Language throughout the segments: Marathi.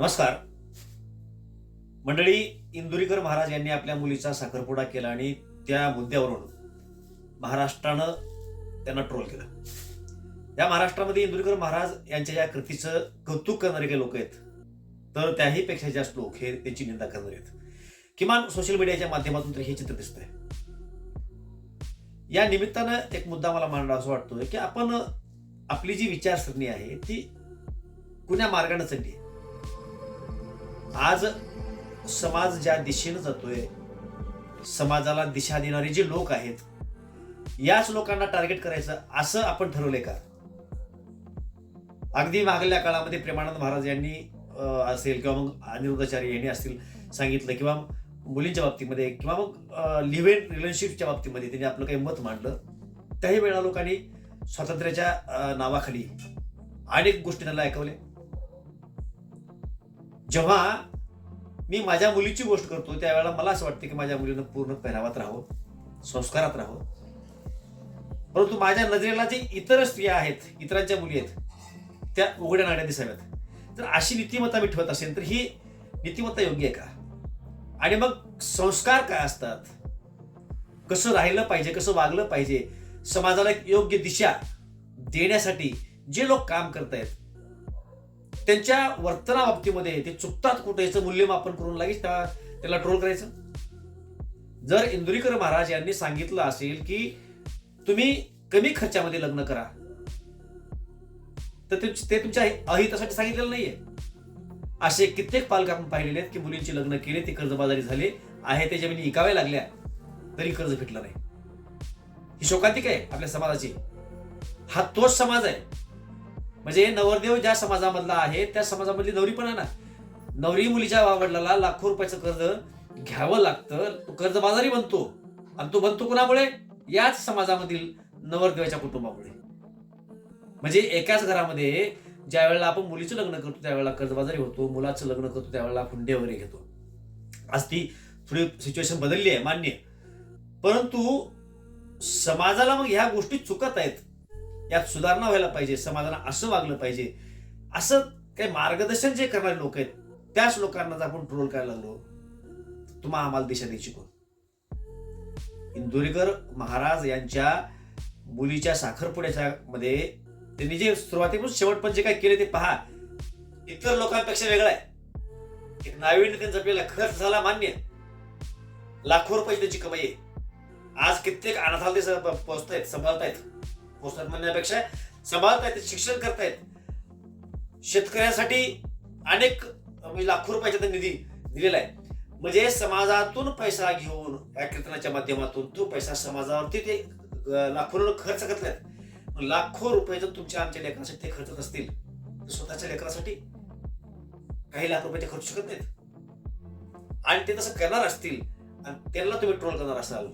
नमस्कार. मंडळी इंदुरीकर महाराज यांनी आपल्या मुलीचा साखरपुडा केला आणि त्या मुद्द्यावरून महाराष्ट्रानं त्यांना ट्रोल केलं. या महाराष्ट्रामध्ये इंदुरीकर महाराज यांच्या या कृतीचं कौतुक करणारे काही लोक आहेत तर त्याही पेक्षा जास्त लोक हे त्यांची निंदा करणारे आहेत. किमान सोशल मीडियाच्या माध्यमातून तरी हे चित्र दिसतंय. या निमित्तानं एक मुद्दा मला मांडला असं वाटतोय की आपण आपली जी विचारसरणी आहे ती कुण्या मार्गाने चालली आहे? आज समाज ज्या दिशेनं जातोय समाजाला दिशा देणारे जे लोक आहेत याच लोकांना टार्गेट करायचं असं आपण ठरवलंय का? अगदी मागल्या काळामध्ये प्रेमानंद महाराज यांनी असेल किंवा मग अनिरुद्धाचार्य यांनी असतील सांगितलं किंवा मुलींच्या बाबतीमध्ये किंवा मग लिव्ह इन रिलेशनशिपच्या बाबतीमध्ये त्यांनी आपलं काही मत मांडलं त्याही वेळा लोकांनी स्वातंत्र्याच्या नावाखाली अनेक गोष्टी त्यांना ऐकवल्या. जेव्हा मी माझ्या मुलीची गोष्ट करतो त्यावेळेला मला असं वाटतं की माझ्या मुलीनं पूर्ण पेहरावात राहावं संस्कारात राहावं. परंतु माझ्या नजरेला जे इतर स्त्रिया आहेत इतरांच्या मुली आहेत त्या उघड्या नाड्या दिसाव्यात. तर अशी नीतिमत्ता मी ठेवत असेल तर ही नीतिमत्ता योग्य आहे का? आणि मग संस्कार काय असतात? कसं राहिलं पाहिजे कसं वागलं पाहिजे? समाजाला एक योग्य दिशा देण्यासाठी जे लोक काम करतायत त्यांच्या वर्तनाबाबतीमध्ये ते चुकतात कुठे याचं मूल्यमापन करून लागेल त्या त्याला ट्रोल करायचं? जर इंदुरीकर महाराज यांनी सांगितलं असेल की तुम्ही कमी खर्चामध्ये लग्न करा तर ते तुमच्या अहितासाठी सांगितलेलं नाहीये. असे कित्येक पालक आपण पाहिलेले आहेत की मुलींची लग्न केले ती कर्जबाजारी झाले आहे ते जमिनी इकाव्या लागल्या तरी कर्ज फिटलं नाही. ही शोकांतिक आहे आपल्या समाजाची. हा तोच समाज आहे. म्हणजे नवरदेव ज्या समाजामधला आहे त्या समाजामधली नवरी पण आहे ना. नवरी मुलीच्या वडिलाला लाखो रुपयाचं कर्ज घ्यावं लागतं. तो कर्जबाजारी बनतो. आणि तो बनतो कोणामुळे? याच समाजामधील नवरदेवाच्या कुटुंबामुळे. म्हणजे एकाच घरामध्ये ज्या वेळेला आपण मुलीचं लग्न करतो त्यावेळेला कर्जबाजारी होतो मुलाचं लग्न करतो त्यावेळेला हुंडे वगैरे घेतो. आज ती थोडी सिच्युएशन बदलली आहे मान्य परंतु समाजाला मग ह्या गोष्टी चुकत आहेत. यात सुधारणा व्हायला पाहिजे समाजाला असं वागलं पाहिजे. असं काही मार्गदर्शन जे करणारे लोक आहेत त्याच लोकांना जर आपण ट्रोल करायला लागलो तुम्हा आम्हाला दिशा द्यायची कोण इंदुरीकर महाराज यांच्या मुलीच्या साखरपुड्याच्या मध्ये त्यांनी जे सुरुवातीपासून शेवटपर्यंत जे काय केले ते पहा. इतर लोकांपेक्षा वेगळं आहे. एक नाविन्य त्यांचा आपल्याला खर्च झाला मान्य. लाखो रुपये त्यांची कमाई आहे. आज कित्येक अनाथाला ते पोचतायत सांभाळतायत. पोचतात म्हणण्यापेक्षा सांभाळतायत शिक्षण करतायत. शेतकऱ्यांसाठी अनेक म्हणजे लाखो रुपयाचा निधी दिलेला आहे. म्हणजे समाजातून पैसा घेऊन या कीर्तनाच्या माध्यमातून तो पैसा समाजावरती ते लाखो खर्च करतात लाखो रुपये जर तुमच्या आमच्या लेकरांसाठी ते खर्चत असतील तर स्वतःच्या लेकरासाठी काही लाख रुपये ते खर्च शकत नाहीत. आणि ते तसं करणार असतील आणि त्यांना तुम्ही ट्रोल करणार असाल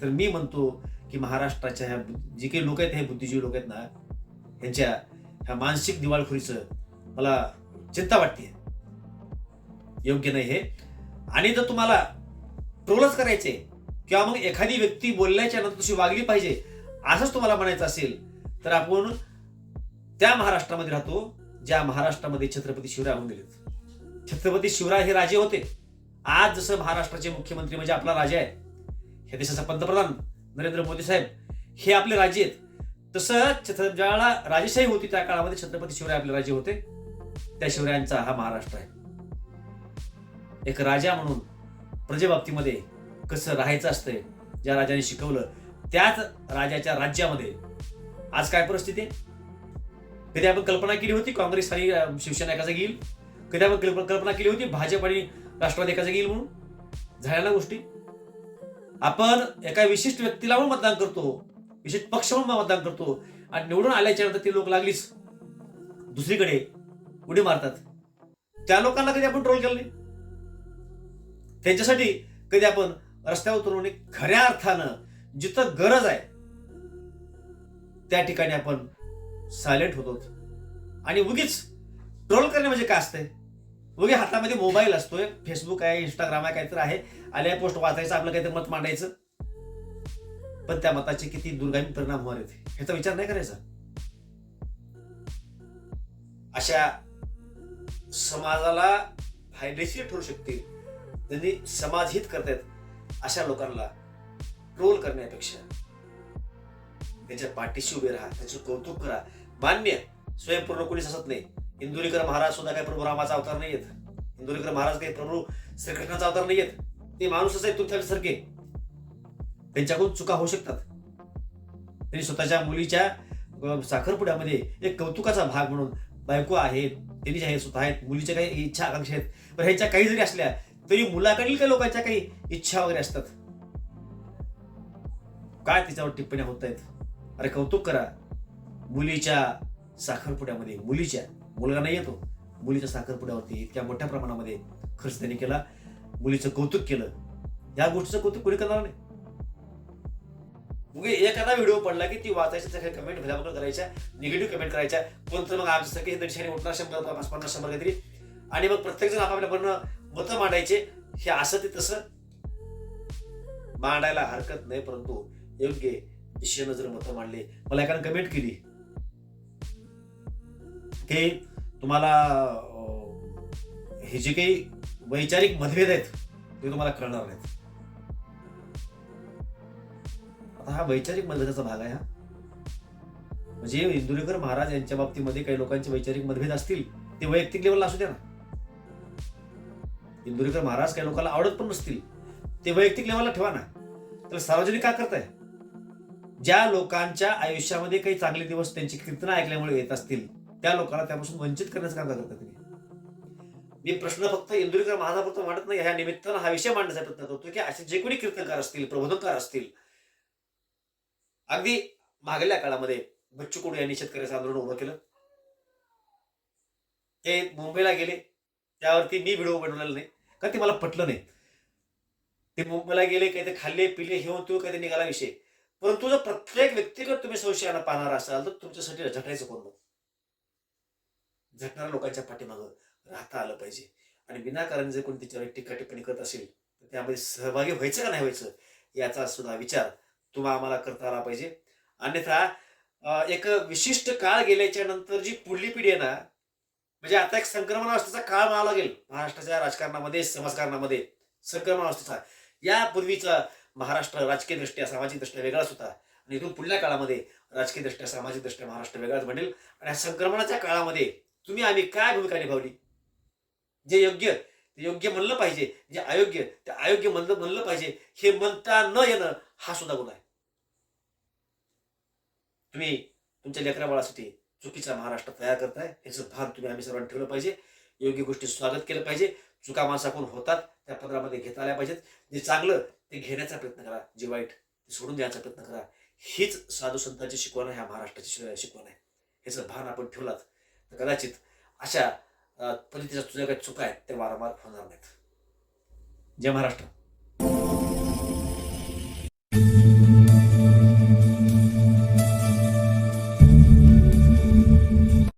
तर मी म्हणतो की महाराष्ट्राच्या ह्या जे काही लोक आहेत हे बुद्धिजीवी लोक आहेत ना यांच्या ह्या मानसिक दिवाळखोरीचं मला चिंता वाटते योग्य नाही हे. आणि जर तुम्हाला ट्रोलच करायचे किंवा मग एखादी व्यक्ती बोलल्याच्या नंतर तशी वागली पाहिजे असंच तुम्हाला म्हणायचं असेल तर आपण त्या महाराष्ट्रामध्ये राहतो ज्या महाराष्ट्रामध्ये छत्रपती शिवराय होऊन गेलेत. छत्रपती शिवराय हे राजे होते. आज जसं महाराष्ट्राचे मुख्यमंत्री म्हणजे आपला राजा आहे हे देशाचा पंतप्रधान नरेंद्र मोदी साहेब हे आपले राजे आहेत. तसं ज्याला राजेशाही होती त्या काळामध्ये छत्रपती शिवराय आपले राजे होते. त्या शिवरायांचा हा महाराष्ट्र आहे. एक राजा म्हणून प्रजेबाबतीमध्ये कसं राहायचं असतंय ज्या राजाने शिकवलं त्याच राजाच्या राज्यामध्ये आज काय परिस्थिती आहे? कधी आपण कल्पना केली होती काँग्रेस आणि शिवसेना एकाचा घेईल कधी आपण कल्पना केली होती भाजप आणि राष्ट्रवादी एकाचा घेईल म्हणून? झाल्या ना गोष्टी? आपण एका विशिष्ट व्यक्तीला म्हणून मतदान करतो. विशिष्ट पक्ष म्हणून मतदान करतो. आणि निवडून आल्याच्यानंतर ती लोक लागलीच. दुसरीकडे उडी मारतात. त्या लोकांना कधी आपण ट्रोल केलं नाही? त्यांच्यासाठी कधी आपण रस्त्यावर उतरून खऱ्या अर्थानं जिथं गरज आहे त्या ठिकाणी आपण सायलेंट होतो. आणि उगीच ट्रोल करणे म्हणजे काय असतंय? उगे हातामध्ये मोबाईल असतोय. फेसबुक आहे इंस्टाग्राम आहे काहीतरी आहे. आल्या पोस्ट वाचायचं आपलं काहीतरी मत मांडायचं. पण त्या मताचे किती दुर्गामी परिणाम होणार आहेत ह्याचा विचार नाही करायचा. अशा समाजाला फायदेशीर ठरू शकतील त्यांनी समाजहित करतायत अशा लोकांना ट्रोल करण्यापेक्षा त्यांच्या पाठीशी उभे राहा त्यांचं कौतुक करा. मान्य स्वयंपूर्ण कोणीच असत नाही. इंदुरीकर महाराज सुद्धा काही प्रभू रामाचा अवतार नाही येत इंदुरीकर महाराज काही प्रभू श्रीकृष्णाचा अवतार नाही येत ते माणूसच आहेत तुमच्यासारखे त्यांच्याकडून चुका होऊ शकतात. त्यांनी स्वतःच्या मुलीच्या साखरपुड्यामध्ये एक कौतुकाचा भाग म्हणून बायको आहेत त्यांनी जे आहे स्वतः आहेत मुलीच्या काही इच्छा आकांक्षा आहेत. पण ह्यांच्या काही जरी असल्या तरी मुलाकडील काही लोकांच्या काही इच्छा वगैरे असतात. काय त्याच्यावर टिप्पण्या होत आहेत अरे कौतुक करा. मुलीच्या साखरपुड्यामध्ये मुलीच्या. मुलगा नाही येतो. मुलीच्या साखरपुड्यावरती इतक्या मोठ्या प्रमाणामध्ये खर्च त्यांनी केला. मुलीचं कौतुक केलं. या गोष्टीचं कौतुक कोणी करणार नाही. मग एखादा व्हिडिओ पडला की ती वाचायच्या सगळ्या कमेंट भल्याबद्दल करायच्या निगेटिव्ह कमेंट करायच्या. कोणतं मग आमच्यासारखे दर्शनी उठणार शंभर पन्नास पन्नास शंभर काहीतरी. आणि मग प्रत्येकजण आपापल्या पण मतं मांडायचे. हे असं ते तसं मांडायला हरकत नाही परंतु योग्य दिशेनं जर मतं मांडले मला एकानं कमेंट केली ते तुम्हाला हे जे काही वैचारिक मतभेद आहेत ते तुम्हाला कळणार नाहीत. आता हा वैचारिक मतभेदाचा भाग आहे हा. म्हणजे इंदुरेकर महाराज यांच्या बाबतीमध्ये काही लोकांचे वैचारिक मतभेद असतील ते वैयक्तिक लेवलला असू द्या ना. इंदुरीकर महाराज काही लोकांना आवडत पण नसतील ते वैयक्तिक लेवलला ठेवा ना. तर सार्वजनिक का करताय? ज्या लोकांच्या आयुष्यामध्ये काही चांगले दिवस त्यांची कीर्तनं ऐकल्यामुळे येत असतील त्या लोकांना त्यापासून वंचित करण्याचं काम करतात करता तुम्ही. मी प्रश्न फक्त इंदुरीकर महाराजापुरत मांडत नाही ह्या निमित्तानं हा विषय मांडण्याचा प्रयत्न करतो की असे जे कोणी कीर्तनकार असतील प्रबोधनकार असतील अगदी मागल्या काळामध्ये बच्चू कुडू यांनी शेतकऱ्याचं आंदोलन उभं केलं. ते मुंबईला गेले त्यावरती मी व्हिडिओ बनवलेला नाही का ते मला पटलं नाही. ते मुंबईला गेले काही ते खाल्ले पिले हे तू काही ते निघाला विषय. परंतु जर प्रत्येक व्यक्तिगत तुम्ही संशयानं पाहणार असाल तर तुमच्यासाठी झटायचं कोण झटणाऱ्या लोकांच्या पाठीमागं राहता आलं पाहिजे. आणि विनाकारण जर कोणी त्याच्यावर टीका टिप्पणी करत असेल तर त्यामध्ये सहभागी व्हायचं का नाही व्हायचं याचा सुद्धा विचार तुम्हाला आम्हाला करता आला पाहिजे. अन्यथा एक विशिष्ट काळ गेल्याच्यानंतर जी पुढली पिढी आहे ना म्हणजे आता एक संक्रमण अवस्थेचा काळ म्हणावा लागेल. महाराष्ट्राच्या राजकारणामध्ये समाजकारणामध्ये संक्रमण अवस्थेचा. यापूर्वीचा महाराष्ट्र राजकीय दृष्ट्या सामाजिक दृष्ट्या वेगळाच होता. आणि इथून पुढल्या काळामध्ये राजकीय दृष्ट्या सामाजिक दृष्ट्या महाराष्ट्र वेगळाच बनेल. आणि या संक्रमणाच्या काळामध्ये तुम्ही आम्ही काय भूमिका निभावली? जे योग्य ते योग्य म्हणलं पाहिजे जे अयोग्य ते अयोग्य म्हणलं म्हणलं पाहिजे हे म्हणता न येणं हा सुद्धा गुन्हा आहे. तुम्ही तुमच्या लेकरा बाळासाठी चुकीचा महाराष्ट्र तयार करताय याचं भान तुम्ही आम्ही सर्वांनी ठेवलं पाहिजे. योग्य गोष्टी स्वागत केलं पाहिजे. चुका माणसाकडून होतात त्या पत्रामध्ये घेता आल्या पाहिजेत. जे चांगलं ते घेण्याचा प्रयत्न करा. जे वाईट ते सोडून द्यायचा प्रयत्न करा. हीच साधू संतांची शिकवण आहे ह्या महाराष्ट्राची शिकवण आहे. ह्याचं भान आपण ठेवलात. तर कदाचित अशा पद्धतीच्या तुझ्या काही चुका आहेत त्या वारंवार होणार नाहीत. जय महाराष्ट्र.